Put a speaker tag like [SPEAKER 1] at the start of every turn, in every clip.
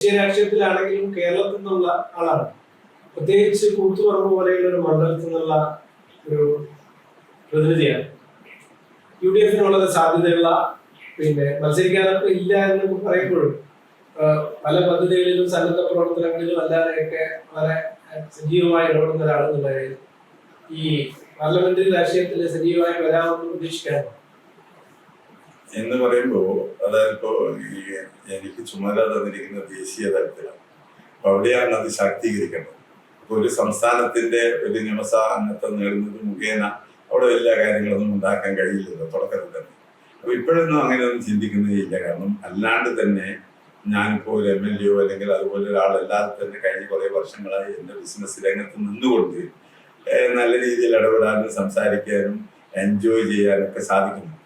[SPEAKER 1] ദേശീയ രാഷ്ട്രീയത്തിലാണെങ്കിലും കേരളത്തിൽ നിന്നുള്ള ആളാണ്. പ്രത്യേകിച്ച് കൂത്തുപറമ്പ് പോലെയുള്ള ഒരു മണ്ഡലത്തിൽ നിന്നുള്ള ഒരു പ്രതിനിധിയാണ്. യു ഡി എഫിന് വളരെ സാധ്യതയുള്ള പിന്നെ മത്സരിക്കാനൊക്കെ ഇല്ല എന്ന് പറയുമ്പോഴും പല പദ്ധതികളിലും സന്നദ്ധ പ്രവർത്തനങ്ങളിലും അല്ലാതെയൊക്കെ വളരെ സജീവമായി ഇടപെടുന്ന ഒരാളെന്നുള്ളത് ഈ പാർലമെന്ററി രാഷ്ട്രീയത്തിൽ സജീവമായി വരാമെന്ന് പ്രതീക്ഷിക്കാമോ
[SPEAKER 2] എന്ന് പറയുമ്പോൾ അതായതിപ്പോ ഈ എനിക്ക് ചുമതല തന്നിരിക്കുന്ന ദേശീയ തലത്തിലാണ് അപ്പൊ അവിടെയാണ് അത് ശാക്തീകരിക്കേണ്ടത്. അപ്പൊ ഒരു സംസ്ഥാനത്തിന്റെ ഒരു നിയമസ അംഗത്വം നേടുന്നത് മുഖേന അവിടെ എല്ലാ കാര്യങ്ങളൊന്നും ഉണ്ടാക്കാൻ കഴിയില്ലല്ലോ തുടക്കത്തിൽ തന്നെ. അപ്പൊ ഇപ്പോഴൊന്നും അങ്ങനെയൊന്നും ഇല്ല. കാരണം അല്ലാണ്ട് തന്നെ ഞാനിപ്പോ ഒരു എം എൽ എയോ അല്ലെങ്കിൽ അതുപോലെ ഒരാളല്ലാതെ തന്നെ കഴിഞ്ഞ കുറെ വർഷങ്ങളായി എന്റെ ബിസിനസ് രംഗത്ത് നിന്നുകൊണ്ട് നല്ല രീതിയിൽ ഇടപെടാനും സംസാരിക്കാനും എൻജോയ് ചെയ്യാനൊക്കെ സാധിക്കുന്നു.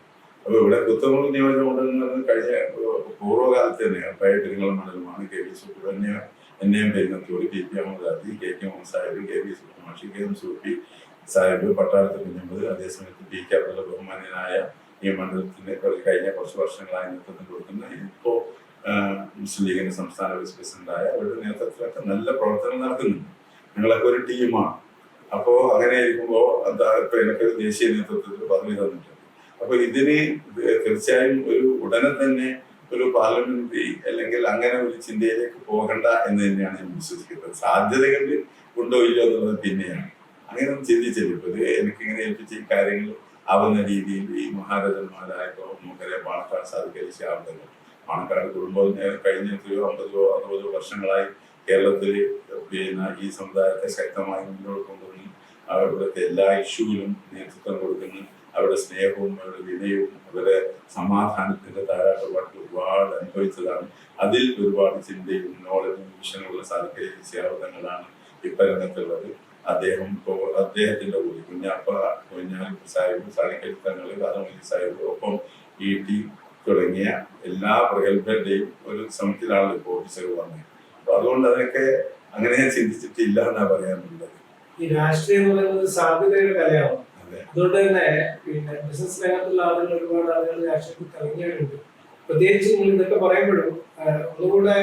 [SPEAKER 2] അപ്പൊ ഇവിടെ കുത്തമംഗലം നിയോജക മണ്ഡലം കഴിഞ്ഞ പൂർവകാലത്ത് തന്നെ പഴയത്തിരിങ്ങൾ മണ്ഡലമാണ്. കെ വി സുബ്രഹ്മണ്യ എൻ എന്നെയും പെരുന്നത്തോട് കെ പി അഹമ്മദ് അതി K K Muhammad Sahib K V Subrahmanya K M Soopi Sahib Pattalath Kunhambath അതേസമയത്ത് പി കെ അബ്ദുള്ള ബഹുമാനായ ഈ മണ്ഡലത്തിന് കഴിഞ്ഞ കുറച്ച് വർഷങ്ങളായി നേതൃത്വം കൊടുക്കുന്ന ഇപ്പോ മുസ്ലിം ലീഗിന്റെ സംസ്ഥാന വൈസ് പ്രസിഡന്റായ അവരുടെ നേതൃത്വത്തിലൊക്കെ നല്ല പ്രവർത്തനം നടത്തുന്നുണ്ട് ഞങ്ങളൊക്കെ ഒരു ടീമാണ് അപ്പോ അങ്ങനെ ഇരിക്കുമ്പോ എന്താ ഇപ്പൊ എനിക്ക് ദേശീയ നേതൃത്വത്തിൽ പദവി തന്നിട്ടുണ്ട്. അപ്പൊ ഇതിന് തീർച്ചയായും ഒരു ഉടനെ തന്നെ ഒരു പാർലമെന്ററി അല്ലെങ്കിൽ അങ്ങനെ ഒരു ചിന്തയിലേക്ക് പോകണ്ട എന്ന് തന്നെയാണ് ഞാൻ വിശ്വസിക്കുന്നത്. സാധ്യതകൾ ഉണ്ടോ ഇല്ലയോ എന്നുള്ളത് പിന്നെയാണ്. അങ്ങനെ ഒന്നും ഇപ്പൊ ഇത് എനിക്കിങ്ങനെ ഏൽപ്പിച്ച ഈ കാര്യങ്ങൾ ആവുന്ന രീതിയിൽ ഈ മഹാരാജന്മാരായപ്പോ മൂക്കരെ പാണക്കാട് സാധിക്കരിച്ച ആവുന്നത് പാണക്കാട് കുടുംബം കഴിഞ്ഞ എത്രയോ അമ്പതോ അറുപതോ വർഷങ്ങളായി കേരളത്തിൽ പിന്നെ ഈ സമുദായത്തെ ശക്തമായി മുന്നോട്ട് കൊണ്ടുവന്ന് അവിടുത്തെ എല്ലാ ഇഷ്യൂവിലും നേതൃത്വം കൊടുക്കുന്നു. അവരുടെ സ്നേഹവും അവരുടെ വിനയവും അവരുടെ സമാധാനത്തിന്റെ താരാട്ടുപാട്ട് ഒരുപാട് അനുഭവിച്ചതാണ്. അതിൽ ഒരുപാട് ചിന്തയും നോളജും വിഷനുള്ള സാധിക്കുന്ന ഇപ്പൊ രംഗത്തുള്ളത് അദ്ദേഹം ഇപ്പോ അദ്ദേഹത്തിന്റെ കൂടി കുഞ്ഞാപ്പ കുഞ്ഞാൽ സാഹിബ് സാധിക്കൽ കഥമലി സാഹിബ് ഒപ്പം ഇ ടി തുടങ്ങിയ എല്ലാ പ്രഗത്ഭരുടെയും ഒരു ശ്രമത്തിലാണ് ഇപ്പോൾ ഓഫീസർ വന്നത്. അപ്പൊ അതുകൊണ്ട് അതൊക്കെ അങ്ങനെ ചിന്തിച്ചിട്ടില്ല എന്നാ പറയാനുള്ളത്.
[SPEAKER 1] ഈ രാഷ്ട്രീയം എന്ന് പറയുന്നത് സാധ്യതയുടെ കലയാണ്? അതുകൊണ്ട് തന്നെ പിന്നെ ബിസിനസ് രംഗത്തുള്ള ആളുകൾ ഒരുപാട് ആളുകൾ രാഷ്ട്രീയത്തിൽ കലങ്ങിയവരുണ്ട് പ്രത്യേകിച്ച് നിങ്ങൾ ഇതൊക്കെ പറയുമ്പോഴും ഒന്നുകൂടെ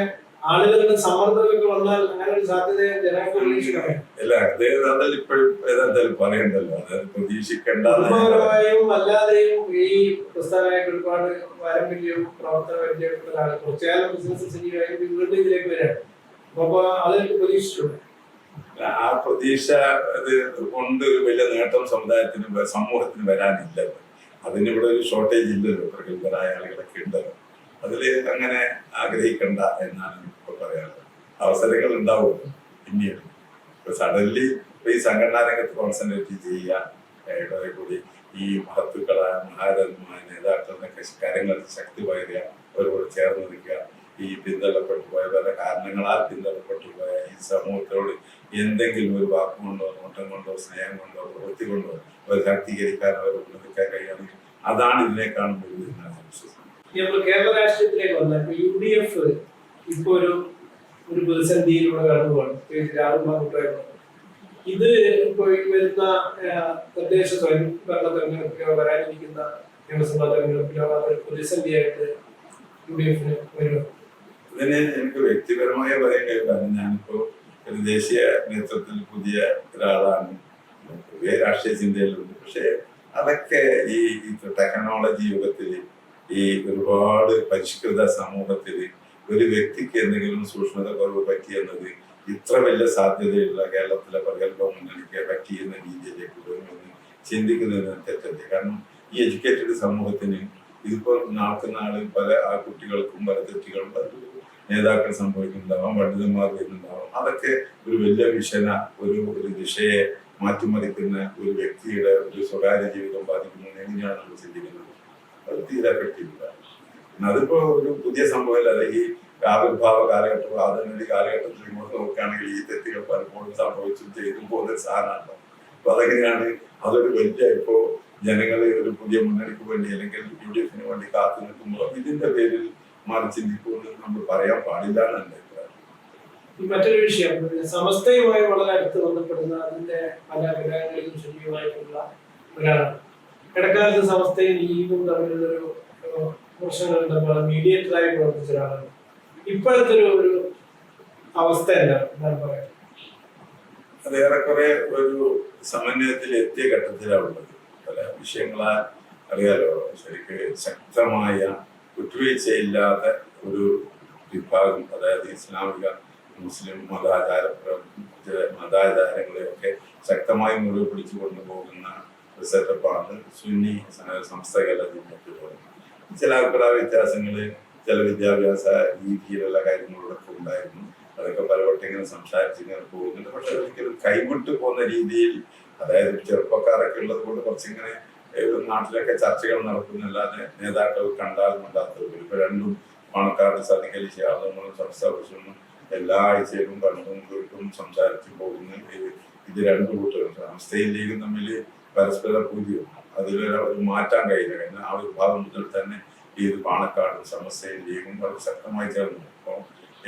[SPEAKER 1] ആളുകളുടെ സമ്മർദ്ദമൊക്കെ വന്നാൽ അങ്ങനെ ഒരു സാധ്യത ജനങ്ങൾക്ക്
[SPEAKER 2] അല്ല അദ്ദേഹം അതിൽ ഇപ്പോഴും ഏതായാലും പറയണ്ടല്ലോ അത് പ്രതീക്ഷിക്കേണ്ട
[SPEAKER 1] കുടുംബപരമായും അല്ലാതെയും ഈ പ്രസ്ഥാനമായിട്ട് ഒരുപാട് പാരമ്പര്യവും പ്രവർത്തന പരിചയപ്പെട്ട ആളുകൾ. കുറച്ചുകാലം ബിസിനസ് സജീവമായി വീണ്ടും ഇതിലേക്ക് വരാം അപ്പൊ അതെനിക്ക് പ്രതീക്ഷിച്ചിട്ടുണ്ട്.
[SPEAKER 2] ആ പ്രതീക്ഷ അത് കൊണ്ട് വലിയ നേട്ടം സമുദായത്തിന് സമൂഹത്തിന് വരാനില്ല. അതിന് ഇവിടെ ഒരു ഷോർട്ടേജ് ഇല്ലല്ലോ പ്രഗത്ഭരായ ആളുകളൊക്കെ ഉണ്ടല്ലോ. അതിൽ അങ്ങനെ ആഗ്രഹിക്കണ്ട എന്നാണ് ഇപ്പൊ പറയാനുള്ളത് അവസരങ്ങൾ ഉണ്ടാവും പിന്നീട്. ഇപ്പൊ സഡൻലി ഇപ്പൊ ഈ സംഘടനാ രംഗത്ത് കോൺസെൻട്രേറ്റ് ചെയ്യുക കൂടി ഈ മഹത്തുക്കളായ മഹാരന്മാർ നേതാക്കളുടെ കാര്യങ്ങൾ ശക്തി പകരുക അവരോട് ചേർന്ന് നിൽക്കുക. ഈ പിന്തള്ളപ്പെട്ടു പോയ പല കാരണങ്ങളാൽ പിന്തള്ളപ്പെട്ടു പോയ ഈ സമൂഹത്തോട് എന്തെങ്കിലും ഒരു വാക്കുകൊണ്ടോ നോട്ടം കൊണ്ടോ സ്നേഹം കൊണ്ടോ പ്രവൃത്തി കൊണ്ടോ അവർ ശാക്തീകരിക്കാൻ അവർ ഉന്നതിക്കാൻ കഴിയുകയാണെങ്കിൽ അതാണ് ഇതിനേക്കാളും വലുത് വിശ്വസിക്കുന്നത്
[SPEAKER 1] കേരള രാഷ്ട്രീയത്തിലേക്ക് വന്നാൽ ഇപ്പൊ യു ഡി എഫ് ഇപ്പൊ ഒരു ഒരു പ്രതിസന്ധിയിലൂടെ കടന്നു പോകണം പ്രത്യേകിച്ച് ഇത് ഇപ്പൊ ഈ വരുന്ന തദ്ദേശ സ്വയംഭരണ തെരഞ്ഞെടുപ്പിലോ വരാനിരിക്കുന്ന നിയമസഭാ തെരഞ്ഞെടുപ്പിലോ അതൊരു പ്രതിസന്ധിയായിട്ട് യു ഡി എഫിന് വരും.
[SPEAKER 2] ഇതിന് എനിക്ക് വ്യക്തിപരമായ പറയാൻ കഴിയും ഞാനിപ്പോ ഒരു ദേശീയ നേതൃത്വത്തിൽ പുതിയ ഒരാളാണ്. പുതിയ രാഷ്ട്രീയ ചിന്തയിലുണ്ട്. പക്ഷെ അതൊക്കെ ഈ ടെക്നോളജി യുഗത്തിൽ ഈ ഒരുപാട് പരിഷ്കൃത സമൂഹത്തിൽ ഒരു വ്യക്തിക്ക് എന്തെങ്കിലും സൂക്ഷ്മത കുറവ് പറ്റിയെന്നത് ഇത്ര വലിയ സാധ്യതയുള്ള കേരളത്തിലെ പ്രഗത്ഭ മുന്നണിക്ക് പറ്റിയെന്ന രീതിയിലേക്ക് വരുമെന്ന് ചിന്തിക്കുന്നതിന് തെറ്റല്ലേ? കാരണം ഈ എഡ്യൂക്കേറ്റഡ് സമൂഹത്തിന് ഇതിപ്പോ നാൾക്ക് നാൾ പല ആ കുട്ടികൾക്കും പല തെറ്റുകളും പല നേതാക്കൾ സംഭവിക്കുന്നുണ്ടാവാം പണ്ഡിതന്മാർ വരുന്നുണ്ടാവാം. അതൊക്കെ ഒരു വലിയ വിഷന ഒരു ഒരു ദിശയെ മാറ്റിമറിക്കുന്ന ഒരു വ്യക്തിയുടെ ഒരു സ്വകാര്യ ജീവിതം ബാധിക്കുന്നത് എങ്ങനെയാണ് നമ്മൾ ചിന്തിക്കുന്നത്? അത് തീരെ പറ്റില്ല അതിപ്പോ ഒരു പുതിയ സംഭവമല്ല. അത് ഈ ആവിർഭാവ കാലഘട്ടം ആധുനിക കാലഘട്ടത്തിൽ ഇങ്ങോട്ട് നോക്കുകയാണെങ്കിൽ ഈ തെറ്റുകൾ പലപ്പോഴും സംഭവിച്ചും ചെയ്തും പോകുന്ന സാധനമാണ്. അപ്പൊ അതെങ്ങനെയാണ്? അതൊരു വലിയ ഇപ്പോ ജനങ്ങളെ ഒരു പുതിയ മുന്നണിക്ക് വേണ്ടി അല്ലെങ്കിൽ യു ഡി എഫിന് വേണ്ടി കാത്തു നിൽക്കുമ്പോൾ ഇതിന്റെ പേരിൽ മാറി ചിന്തിക്കുമെന്ന് നമ്മൾ പറയാൻ പാടില്ല.
[SPEAKER 1] ഈ മറ്റൊരു വിഷയം. സമസ്തയുമായി വളരെ അടുത്ത് ബന്ധപ്പെടുന്ന അതിന്റെ പല ഗ്രഹങ്ങളിലും ശുദ്ധിയുമായിട്ടുള്ള ഒരാളാണ്. ഇടക്കാലത്ത് സമസ്തയും ലീഗും തമ്മിലുള്ളൊരു ഏഹ്, പ്രശ്നങ്ങളുണ്ടപ്പോൾ മീഡിയേറ്ററായി പ്രവർത്തിച്ച ഒരാളാണ്. ഇപ്പോഴത്തെ ഒരു ഒരു അവസ്ഥ എന്താണ്? എന്താണ് പറയാം
[SPEAKER 2] അത് ഏറെക്കുറെ ഒരു സമന്വയത്തിൽ എത്തിയ ഘട്ടത്തിലാണ് ഉള്ളത്. പല വിഷയങ്ങളാൽ അറിയാലോ. ശരിക്ക് ശക്തമായ വിട്ടുവീഴ്ചയില്ലാത്ത ഒരു വിഭാഗം അതായത് ഇസ്ലാമിക മുസ്ലിം മതാചാര മതാചാരങ്ങളെയൊക്കെ ശക്തമായി മുറിവ് പിടിച്ചു കൊണ്ടുപോകുന്ന ഒരു സെറ്റപ്പാണ് സുന്നി സ- സംസ്ഥകളുടെ മുന്നോട്ട് പോകുന്നത് ചില അഭിപ്രായ വ്യത്യാസങ്ങൾ ചില വിദ്യാഭ്യാസ രീതിയിലുള്ള കാര്യങ്ങളോടൊക്കെ ഉണ്ടായിരുന്നു. അതൊക്കെ പലവട്ടം ഇങ്ങനെ സംസാരിച്ച് ഇങ്ങനെ പോകുന്നുണ്ട്. പക്ഷെ ഒരിക്കലും കൈവിട്ടു പോകുന്ന രീതിയിൽ അതായത് ചെറുപ്പക്കാരൊക്കെ ഉള്ളത് കൊണ്ട് കുറച്ചിങ്ങനെ നാട്ടിലൊക്കെ ചർച്ചകൾ നടക്കുന്നല്ലാതെ നേതാക്കൾ കണ്ടാലും കൊണ്ടാത്തത് ഇപ്പൊ രണ്ടും പണക്കാട് സതികലി ചർച്ച സംസ്ഥാപുരുഷനും എല്ലാ ആഴ്ചയിലും കണ്ടും കേട്ടും സംസാരിച്ചു പോകുന്ന ഇത് രണ്ടു കൂട്ടരും സംസ്ഥയും ലീഗും തമ്മിൽ പരസ്പര പൂജ്യം അതിലൊരു ഒരു മാറ്റാൻ കഴിയില്ല കാരണം ആ ഒരു ഭാഗം മുതൽ തന്നെ ഈ ഒരു പാണക്കാടും സമസ്തയും ലീഗും വളരെ ശക്തമായി ചേർന്നു അപ്പോൾ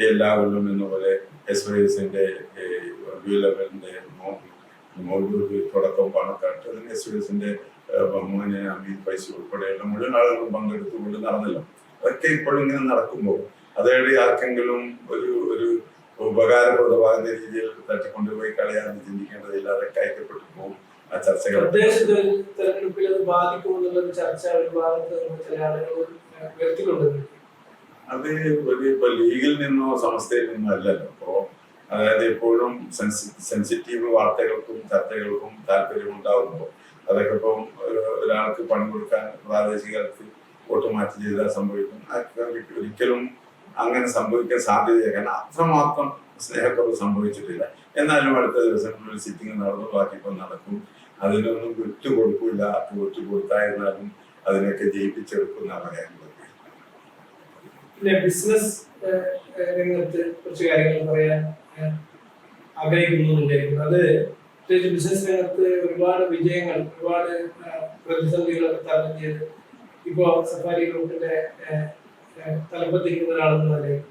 [SPEAKER 2] എല്ലാ കൊല്ലം എന്ന പോലെ എസ് വൈ എസിന്റെ ലെവലിന്റെ തുടക്കം പാണക്കാട്ട് അല്ലെങ്കിൽ എസ് വൈ എസിന്റെ ബഹുമാനെ അമീർ പൈസ ഉൾപ്പെടെയുള്ള മുഴുവൻ ആളുകളും പങ്കെടുത്തുകൊണ്ട് നടന്നല്ലോ. അതൊക്കെ ഇപ്പോഴും ഇങ്ങനെ നടക്കുമ്പോൾ അതേടെ ആർക്കെങ്കിലും ഒരു ഒരു ഉപകാരപ്രദമാകുന്ന രീതിയിൽ തട്ടിക്കൊണ്ടുപോയി കളയാന്ന് ചിന്തിക്കേണ്ടതില്ല. അതൊക്കെ അയക്കപ്പെട്ടു പോകും ആ ചർച്ചകൾ.
[SPEAKER 1] തദ്ദേശ തെര- തെരഞ്ഞെടുപ്പിൽ അത് ബാധിക്കുമെന്നുള്ളൊരു ചർച്ച ഒരു ഭാഗത്ത് ചില ആളുകൾ ഉയർത്തിക്കൊണ്ടിരുന്നു.
[SPEAKER 2] അത് ഒരു ഇപ്പൊ ലീഗിൽ നിന്നോ സമസ്തയിൽ നിന്നോ അല്ലല്ലോ. അപ്പോ അതായത് എപ്പോഴും സെൻസിറ്റീവ് വാർത്തകൾക്കും ചർച്ചകൾക്കും താല്പര്യം ഉണ്ടാകുമ്പോൾ അതൊക്കെ ഇപ്പം ഒരാൾക്ക് പണി കൊടുക്കാൻ പ്രാദേശികർക്ക് വോട്ട് മാറ്റി ചെയ്താൽ സംഭവിക്കും. ഒരിക്കലും അങ്ങനെ സംഭവിക്കാൻ സാധ്യതയില്ല. കാരണം അത്രമാത്രം സ്നേഹക്കുറവ് സംഭവിച്ചിട്ടില്ല. എന്നാലും അടുത്ത ദിവസങ്ങളിൽ സിറ്റിംഗ് നടന്നു ബാക്കി ഇപ്പം നടക്കും. അതിനൊന്നും വിട്ടുകൊടുക്കില്ല വിട്ടുകൊടുത്തായിരുന്നാലും അതിനൊക്കെ ജയിപ്പിച്ചെടുക്കുന്ന പറയാനുള്ളത്.
[SPEAKER 1] പിന്നെ ബിസിനസ് രംഗത്ത് കുറച്ച് കാര്യങ്ങൾ പറയാൻ ആഗ്രഹിക്കുന്നുണ്ടായിരുന്നു ആഗ്രഹിക്കുന്നു അത് പ്രത്യേകിച്ച് ബിസിനസ് രംഗത്ത് ഒരുപാട് വിജയങ്ങൾ ഒരുപാട് പ്രതിസന്ധികളൊക്കെ തരണം ചെയ്ത് ഇപ്പോ സഫാരി ഗ്രൂപ്പിന്റെ തലപ്പത്തിരിക്കുന്ന ഒരാളെന്ന നിലയിൽ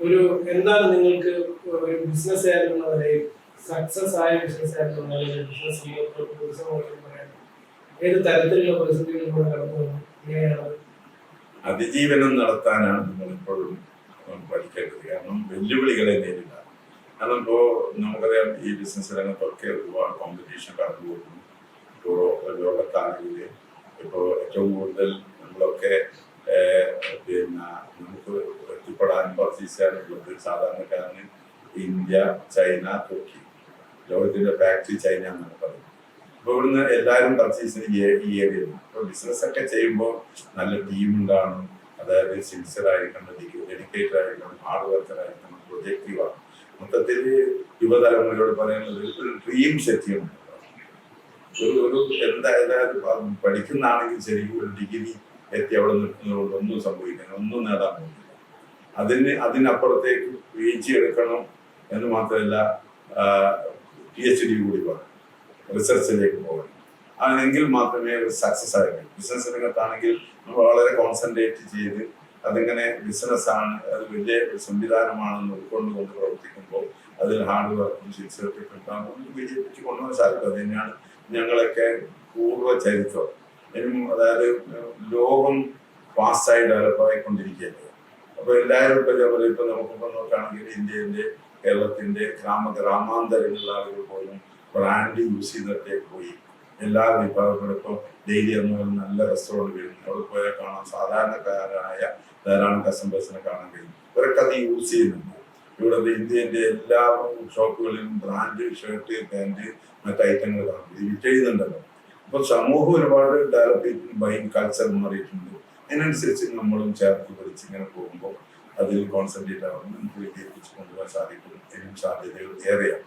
[SPEAKER 1] ഒരു എന്താണ് നിങ്ങൾക്ക് ഒരു ബിസിനസ് ആയിരുന്ന നിലയിൽ സക്സസ് ആയ ബിസിനസ് ആയിരുന്ന നിലയിൽ ബിസിനസ് പറയാൻ ഏത് തരത്തിലുള്ള പ്രതിസന്ധികളിലൂടെ കടന്നു
[SPEAKER 2] അതിജീവനം നടത്താനാണ് നിങ്ങളിപ്പോഴും പഠിക്കേണ്ടത്. കാരണം വെല്ലുവിളികളെ നേരിടാം ഇപ്പോൾ നമുക്കറിയാം ഈ ബിസിനസ് രംഗത്തൊക്കെ ഒരുപാട് കോമ്പറ്റീഷൻ കടന്നു പോകുന്നു. ഇപ്പോൾ ലോകത്താണെങ്കിൽ ഇപ്പോൾ ഏറ്റവും കൂടുതൽ നമ്മളൊക്കെ പിന്നെ നമുക്ക് എത്തിപ്പെടാനും പർച്ചേസ് ചെയ്യാനുള്ളത് സാധാരണക്കാരന് ഇന്ത്യ ചൈന തുർക്കി. ലോകത്തിന്റെ ഫാക്ടറി ചൈന എന്നാണ് പറയുന്നത്. അപ്പൊ ഇവിടുന്ന് എല്ലാവരും പർച്ചേസിന് ഈ ഏരിയ അപ്പൊ ബിസിനസ് ഒക്കെ ചെയ്യുമ്പോൾ നല്ല ടീം ഉണ്ടാകണം അതായത് സിൻസിയർ ആയിരിക്കണം ഡെഡിക്കേറ്റഡ് ആയിരിക്കണം ഹാർഡ് വർക്കർ ആയിരിക്കണം പ്രൊജക്റ്റീവ് ആണ് മൊത്തത്തിൽ യുവതലമുറയോട് പറയുന്നത് ഒരു ഡ്രീം സെറ്റ് ചെയ്യണം ഒരു ഒരു എന്തായാലും പഠിക്കുന്നതാണെങ്കിൽ ശരി ഒരു ഡിഗ്രി എത്തി അവിടെ നിൽക്കുന്നതുകൊണ്ട് ഒന്നും സംഭവിക്കണം ഒന്നും നേടാൻ പോകുന്നില്ല. അതിന് അതിനപ്പുറത്തേക്ക് പി ജി എടുക്കണം എന്ന് മാത്രമല്ല പി എച്ച് ഡി കൂടി പോകണം റിസർച്ചിലേക്ക് പോകണം. അങ്ങനെങ്കിൽ മാത്രമേ സക്സസ് ആയിരിക്കും ബിസിനസ് രംഗത്താണെങ്കിൽ നമ്മൾ വളരെ കോൺസെൻട്രേറ്റ് ചെയ്ത് അതിങ്ങനെ ബിസിനസ് ആണ് അത് വലിയ സംവിധാനമാണെന്ന് ഉൾക്കൊണ്ടുകൊണ്ട് പ്രവർത്തിക്കുമ്പോൾ അതിൽ ഹാർഡ് വർക്കും ശിക്ഷയൊക്കെ ജെ പിക്ക് കൊണ്ടുപോകാൻ സാധിക്കും. അത് തന്നെയാണ് ഞങ്ങളൊക്കെ പൂർവ ചരിത്രം. ഇനിയും അതായത് ലോകം ഫാസ്റ്റായി ഡെവലപ്പ് ആയിക്കൊണ്ടിരിക്കുകയല്ലേ അപ്പൊ എല്ലാവരും ഇപ്പൊ ഇതേപോലെ ഇപ്പൊ നമുക്കിപ്പോ നോക്കുകയാണെങ്കിൽ ഇന്ത്യന്റെ കേരളത്തിന്റെ ഗ്രാമ ഗ്രാമാന്തരങ്ങളിലുള്ള ആളുകൾ പോലും ബ്രാൻഡ് യൂസ് ചെയ്തിട്ടേ പോയി. എല്ലാ വിഭാഗങ്ങളും ഇപ്പോൾ ഡെയിലി ഒന്നും നല്ല റെസ്റ്റോറന്റ് വരുന്നു അവിടെ പോയാൽ കാണാം. സാധാരണക്കാരായ ധാരാളം കസ്റ്റമേഴ്സിനെ കാണാൻ കഴിയും. ഇവരൊക്കെ അത് യൂസ് ചെയ്യുന്നുണ്ട്. ഇവിടെ ഇന്ത്യന്റെ എല്ലാ ഷോപ്പുകളിലും ബ്രാൻഡ് ഷർട്ട് പാന്റ് മറ്റു ഐറ്റങ്ങൾ കാണും. ഇത് ചെയ്യുന്നുണ്ടല്ലോ അപ്പൊ സമൂഹം ഒരുപാട് ഡെവലപ്പ് ബൈങ് കൾച്ചർ മാറിയിട്ടുണ്ട്. അതിനനുസരിച്ച് നമ്മളും ചേർത്ത് പിടിച്ച് ഇങ്ങനെ പോകുമ്പോൾ അതിൽ കോൺസെൻട്രേറ്റ് ആവുന്നു. നമുക്ക് വിജയിപ്പിച്ച് കൊണ്ടുപോകാൻ സാധിക്കും. ഇതിനും സാധ്യതകൾ ഏറെയാണ്.